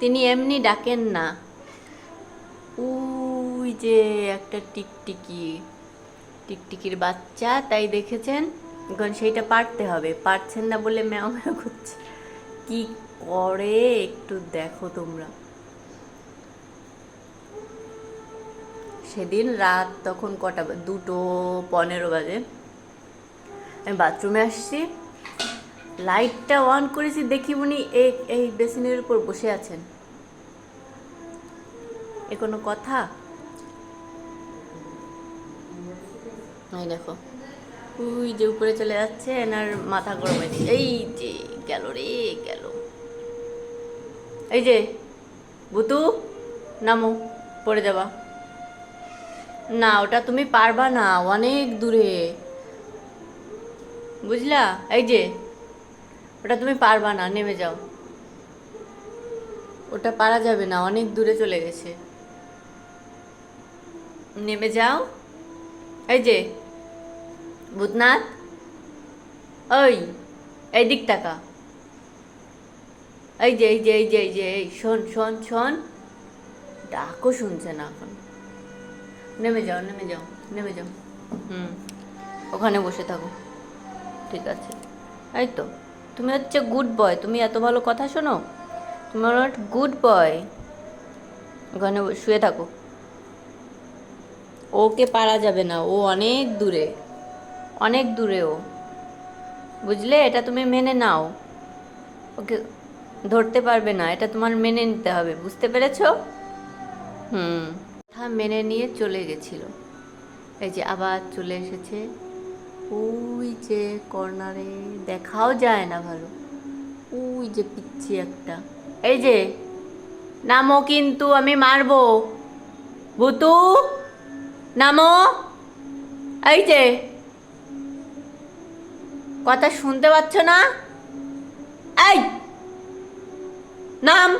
তিনি এমনি ডাকেন না। উই যে একটা টিকটিকি, টিকটিকির বাচ্চা, তাই দেখেছেন? এখন সেইটা পারতে হবে। পারছেন না বলে ম্যাও ম্যাও করছে। কি করে? একটু দেখো তোমরা। সেদিন রাত তখন কটা, দুটো পনেরো বাজে। আমি বাথরুমে আসছি। লাইটটা অন করেছি দেখি উনি এই এই বেসিনের উপর বসে আছেন। এ কোনো কথা? এই দেখো। উই যে উপরে চলে যাচ্ছে এনার মাথা গরম হয়েছে এই যে গেল রে, গেল। এই যে বুতু নামো, পড়ে যাবা। না, ওটা তুমি পারবা না, অনেক দূরে। বুঝলা? এই যে। ওটা তুমি পারবা না, নেমে যাও। ওটা পারা যাবে না, অনেক দূরে চলে গেছে। নেমে যাও। এই যে, ভূতনাথ। ওই, এই দিক টাকা এই যে এই যে এই যে এই যে, এই, শোন শোন শোন। ডাকও শুনছে না এখন। নেমে যাও নেমে যাও নেমে যাও। হুম, ওখানে বসে থাকো। ঠিক আছে। এই তো। তুমি হচ্ছে গুড বয় তুমি এত ভালো কথা শোনো? তুমি হলো গুড বয় ওখানে শুয়ে থাকো। ওকে পারা যাবে না, ও অনেক দূরে। অনেক দূরে ও। বুঝলে? এটা তুমি মেনে নাও। ওকে ধরতে পারবে না, এটা তোমার মেনে নিতে হবে, বুঝতে পেরেছ? হুম। কথা মেনে নিয়ে চলে গেছিল। এই যে আবার চলে এসেছে। ওই যে কর্নারে দেখাও যায় না ভালো। ওই যে পিচ্ছি একটা। এই যে, নামো কিন্তু আমি মারবো। ভুতু, নামো। এই যে, কথা শুনতে পাচ্ছ না? এই, নাম,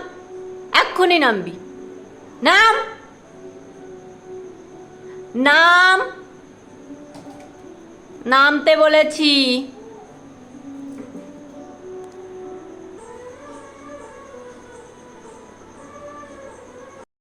এক্ষুনি নামবি। নাম নাম নামতে বলেছি।